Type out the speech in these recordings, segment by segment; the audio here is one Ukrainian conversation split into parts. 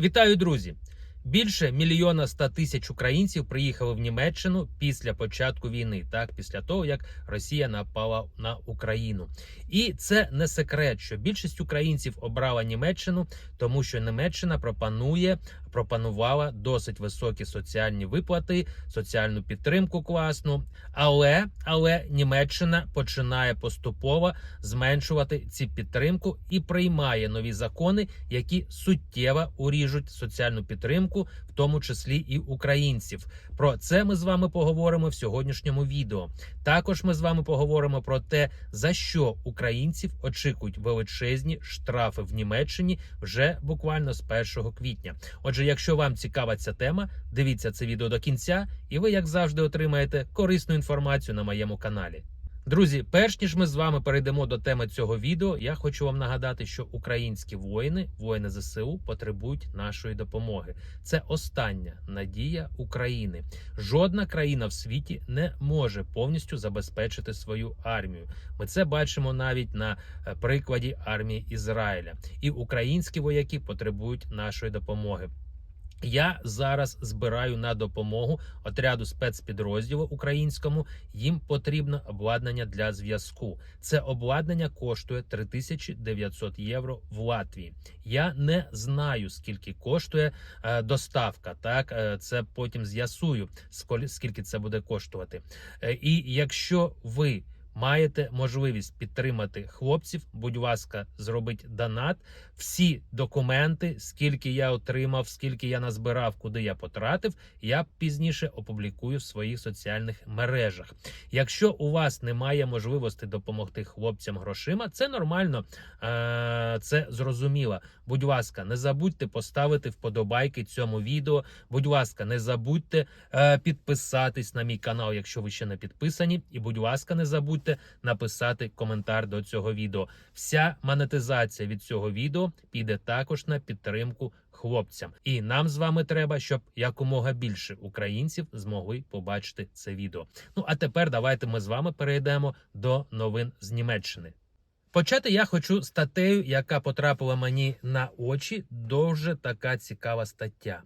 Вітаю, друзі! Більше мільйона ста тисяч українців приїхали в Німеччину після початку війни, так після того як Росія напала на Україну, і це не секрет, що більшість українців обрала Німеччину, тому що Німеччина пропонує пропонувала досить високі соціальні виплати, соціальну підтримку класну. Але але Німеччина починає поступово зменшувати ці підтримку і приймає нові закони, які суттєво уріжуть соціальну підтримку, в тому числі і українців. Про це ми з вами поговоримо в сьогоднішньому відео. Також ми з вами поговоримо про те, за що українців очікують величезні штрафи в Німеччині вже буквально з 1 квітня. Отже, якщо вам цікава ця тема, дивіться це відео до кінця, і ви, як завжди, отримаєте корисну інформацію на моєму каналі. Друзі, перш ніж ми з вами перейдемо до теми цього відео, я хочу вам нагадати, що українські воїни, воїни ЗСУ, потребують нашої допомоги. Це остання надія України. Жодна країна в світі не може повністю забезпечити свою армію. Ми це бачимо навіть на е, прикладі армії Ізраїля. І українські вояки потребують нашої допомоги. Я зараз збираю на допомогу отряду спецпідрозділу українському. Їм потрібно обладнання для зв'язку. Це обладнання коштує 3900 євро в Латвії. Я не знаю скільки коштує е, доставка. Так е, це потім з'ясую, скільки це буде коштувати. Е, і якщо ви маєте можливість підтримати хлопців, будь ласка, зробіть донат. Всі документи, скільки я отримав, скільки я назбирав, куди я потратив, я пізніше опублікую в своїх соціальних мережах. Якщо у вас немає можливості допомогти хлопцям грошима, це нормально, е, це зрозуміло. Будь ласка, не забудьте поставити вподобайки цьому відео. Будь ласка, не забудьте е, підписатись на мій канал, якщо ви ще не підписані. І будь ласка, не забудьте написати коментар до цього відео. Вся монетизація від цього відео піде також на підтримку хлопцям. І нам з вами треба, щоб якомога більше українців змогли побачити це відео. Ну а тепер давайте ми з вами перейдемо до новин з Німеччини. Почати я хочу статтею, яка потрапила мені на очі. Дуже така цікава стаття.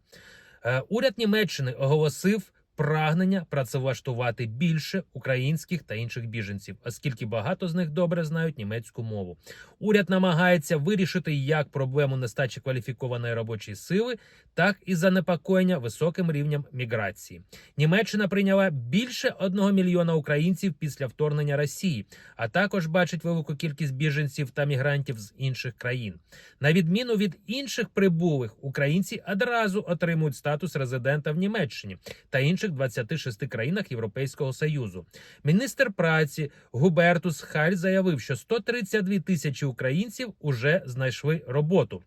Е, Уряд Німеччини оголосив прагнення працевлаштувати більше українських та інших біженців, оскільки багато з них добре знають німецьку мову. Уряд намагається вирішити як проблему нестачі кваліфікованої робочої сили, так і занепокоєння високим рівнем міграції. Німеччина прийняла більше одного мільйона українців після вторгнення Росії, а також бачить велику кількість біженців та мігрантів з інших країн. На відміну від інших прибулих, українці одразу отримують статус резидента в Німеччині та інших 26 країнах Європейського союзу. Міністр праці Губертус Халь заявив, що 132 тисячі українців уже знайшли роботу.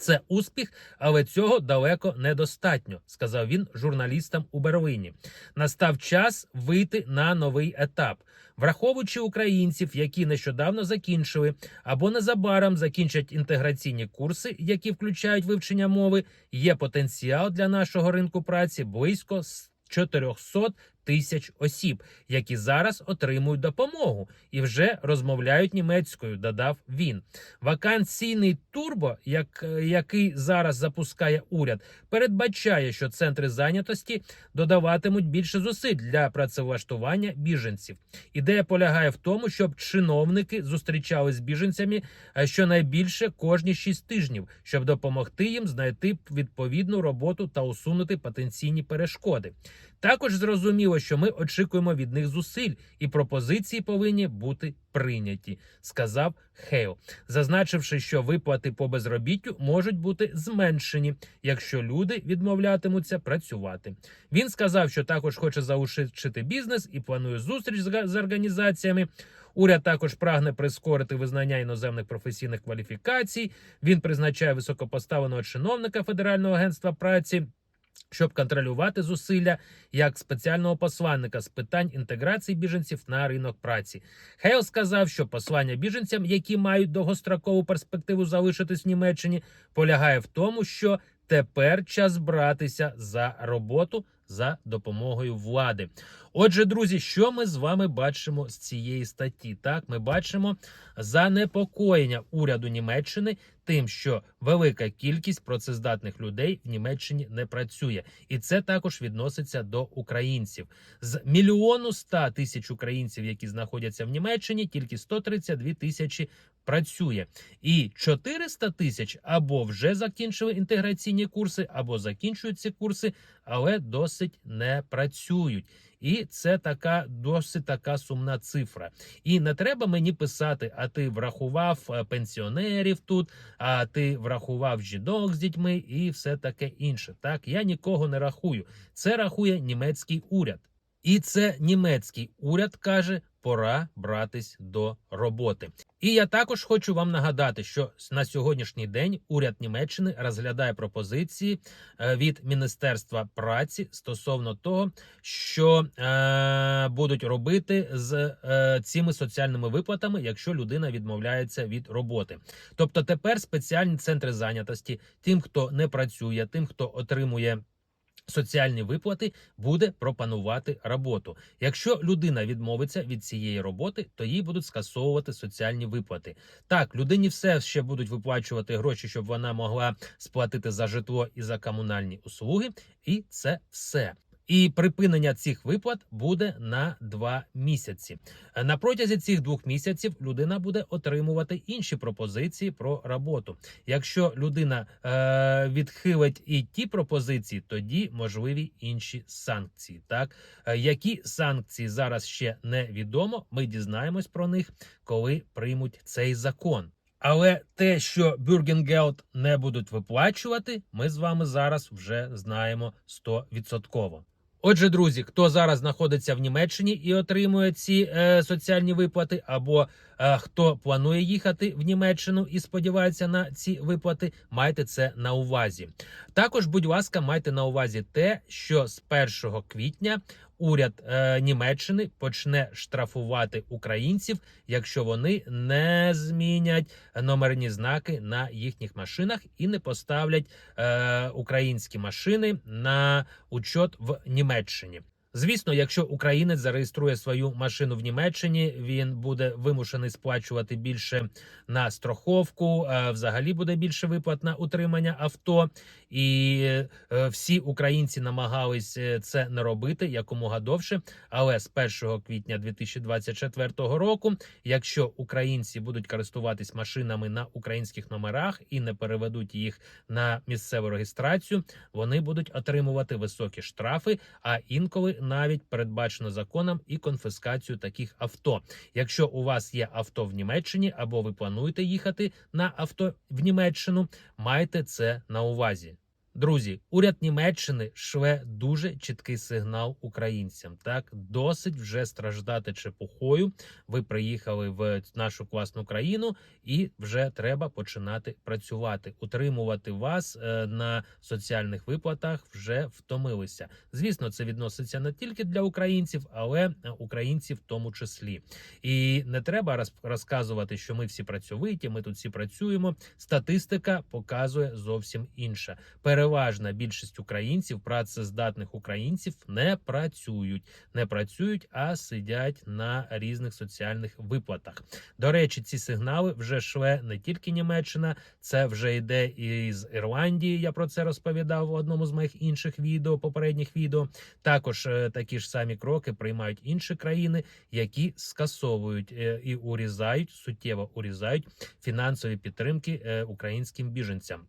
Це успіх, але цього далеко недостатньо, сказав він журналістам у Берлині. Настав час вийти на новий етап, враховуючи українців, які нещодавно закінчили або незабаром закінчать інтеграційні курси, які включають вивчення мови. Є потенціал для нашого ринку праці близько 400 тисяч осіб, які зараз отримують допомогу і вже розмовляють німецькою. Додав він. Вакансійний турбо, як, який зараз запускає уряд, передбачає, що центри зайнятості додаватимуть більше зусиль для працевлаштування біженців. Ідея полягає в тому, щоб чиновники зустрічались з біженцями е, щонайбільше кожні 6 тижнів, щоб допомогти їм знайти відповідну роботу та усунути потенційні перешкоди. Також зрозуміло, що ми очікуємо від них зусиль, і пропозиції повинні бути прийняті, сказав Хейл, зазначивши, що виплати по безробіттю можуть бути зменшені, якщо люди відмовлятимуться працювати. Він сказав, що також хоче заушити бізнес і планує зустріч з організаціями. Уряд також прагне прискорити визнання іноземних професійних кваліфікацій. Він призначає високопоставленого чиновника Федерального агентства праці щоб контролювати зусилля як спеціального посланника з питань інтеграції біженців на ринок праці. Хейл сказав, що послання біженцям, які мають довгострокову перспективу залишитись в Німеччині, полягає в тому, що тепер час братися за роботу за допомогою влади. Отже, друзі, що ми з вами бачимо з цієї статті? Так, ми бачимо занепокоєння уряду Німеччини тим, що велика кількість працездатних людей в Німеччині не працює, і це також відноситься до українців. З мільйону ста тисяч українців, які знаходяться в Німеччині, тільки 132 тисячі працює, і 400 тисяч або вже закінчили інтеграційні курси, або закінчують ці курси, але досить не працюють. І це така досить така сумна цифра. І не треба мені писати, а ти врахував е, пенсіонерів тут, а ти врахував жінок з дітьми і все таке інше. Так, я нікого не рахую. Це рахує німецький уряд. І це німецький уряд каже, пора братись до роботи. І я також хочу вам нагадати, що на сьогоднішній день уряд Німеччини розглядає пропозиції е, від Міністерства праці стосовно того, що е, будуть робити з е, цими соціальними виплатами, якщо людина відмовляється від роботи. Тобто тепер спеціальні центри зайнятості тим, хто не працює, тим, хто отримує. Соціальні виплати буде пропонувати роботу. Якщо людина відмовиться від цієї роботи, то їй будуть скасовувати соціальні виплати. Так, людині все ще будуть виплачувати гроші, щоб вона могла сплатити за житло і за комунальні услуги, і це все. І припинення цих виплат буде на два місяці. На протязі цих двох місяців людина буде отримувати інші пропозиції про роботу. Якщо людина е, відхилить і ті пропозиції, тоді можливі інші санкції. Так Е, які санкції зараз ще невідомо. Ми дізнаємось про них, коли приймуть цей закон. Але те, що Бюргенгелд не будуть виплачувати, ми з вами зараз вже знаємо 100%. Отже, друзі, хто зараз знаходиться в Німеччині і отримує ці е, соціальні виплати, або е, хто планує їхати в Німеччину і сподівається на ці виплати, майте це на увазі. Також, будь ласка, майте на увазі те, що з 1 квітня уряд е, Німеччини почне штрафувати українців, якщо вони не змінять номерні знаки на їхніх машинах і не поставлять е, українські машини на учет в Німеччині. Звісно, якщо українець зареєструє свою машину в Німеччині, він буде вимушений сплачувати більше на страховку, е, взагалі буде більше виплат на утримання авто. І е, всі українці намагались е, це не робити якомога довше. Але з 1 квітня 2024 року, якщо українці будуть користуватись машинами на українських номерах і не переведуть їх на місцеву реєстрацію, вони будуть отримувати високі штрафи, а інколи навіть передбачено законом і конфіскацію таких авто. Якщо у вас є авто в Німеччині або ви плануєте їхати на авто в Німеччину, майте це на увазі. Друзі, уряд Німеччини шле дуже чіткий сигнал українцям. Так досить вже страждати чепухою. Ви приїхали в нашу класну країну, і вже треба починати працювати. Утримувати вас е, на соціальних виплатах вже втомилися. Звісно, це відноситься не тільки для українців, але е, українців в тому числі. І не треба розказувати, що ми всі працьовиті, ми тут всі працюємо. Статистика показує зовсім інше. Переважна більшість українців, працездатних українців, не працюють, не працюють, а сидять на різних соціальних виплатах. До речі, ці сигнали вже шле не тільки Німеччина, це вже йде і з Ірландії. Я про це розповідав в одному з моїх інших відео, попередніх відео. Також е, такі ж самі кроки приймають інші країни, які скасовують е, і урізають суттєво урізають фінансові підтримки е, українським біженцям.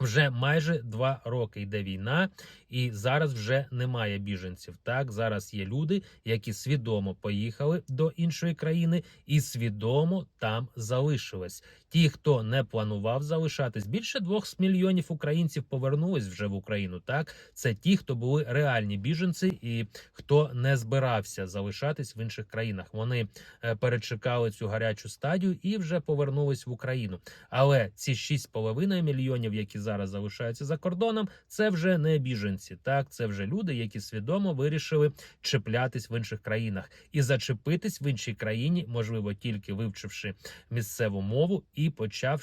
Вже майже два роки йде війна, і зараз вже немає біженців. Так зараз є люди, які свідомо поїхали до іншої країни і свідомо там залишились. Ті, хто не планував залишатись, більше двох мільйонів українців повернулись вже в Україну. Так це ті, хто були реальні біженці, і хто не збирався залишатись в інших країнах. Вони е, перечекали цю гарячу стадію і вже повернулись в Україну. Але ці 6,5 мільйонів, які зараз залишаються за кордоном, це вже не біженці. Так, це вже люди, які свідомо вирішили чіплятись в інших країнах і зачепитись в іншій країні, можливо, тільки вивчивши місцеву мову і почав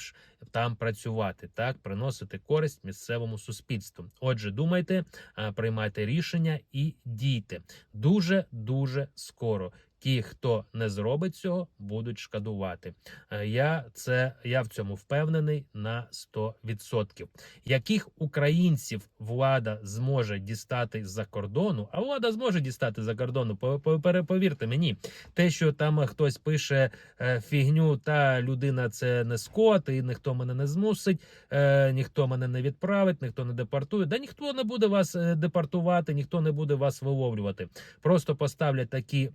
там працювати, так приносити користь місцевому суспільству. Отже, думайте, приймайте рішення і дійте дуже дуже скоро. Ті, хто не зробить цього, будуть шкодувати. Е, Я це я в цьому впевнений на 100%. Яких українців влада зможе дістати з-за кордону? А влада зможе дістати за кордону. по- по- Повірте мені, те, що там хтось пише е, фігню, та людина це не скот, і ніхто мене не змусить, е, ніхто мене не відправить, ніхто не депортує. Да ніхто не буде вас депортувати, ніхто не буде вас виловлювати. Просто поставлять такі.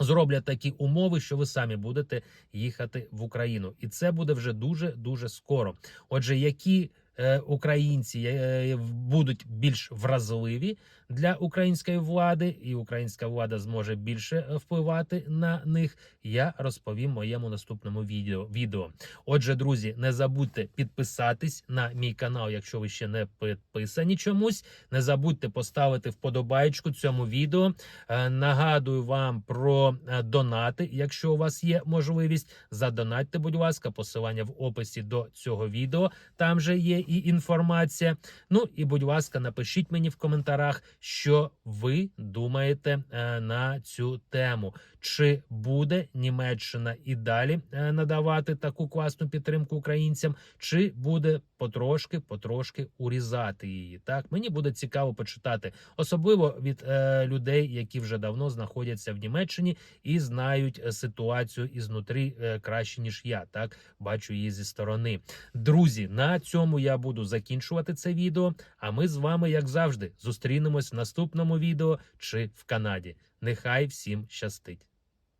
Зроблять такі умови, що ви самі будете їхати в Україну, і це буде вже дуже дуже скоро. Отже, які українці е, будуть більш вразливі для української влади, і українська влада зможе більше е, впливати на них, я розповім моєму наступному відео. відео. Отже, друзі, не забудьте підписатись на мій канал, якщо ви ще не підписані чомусь. Не забудьте поставити вподобайку цьому відео. Е, Нагадую вам про е, донати. Якщо у вас є можливість, задонатьте, будь ласка, посилання в описі до цього відео. Там же є і інформація. Ну і будь ласка, напишіть мені в коментарях, що ви думаєте е, на цю тему. Чи буде Німеччина і далі е, надавати таку класну підтримку українцям, чи буде потрошки, потрошки урізати її? Так мені буде цікаво почитати, особливо від е, людей, які вже давно знаходяться в Німеччині і знають е, ситуацію ізнутрі е, краще ніж я. Так бачу її зі сторони. Друзі, на цьому я буду закінчувати це відео. А ми з вами, як завжди, зустрінемось в наступному відео чи в Канаді. Нехай всім щастить.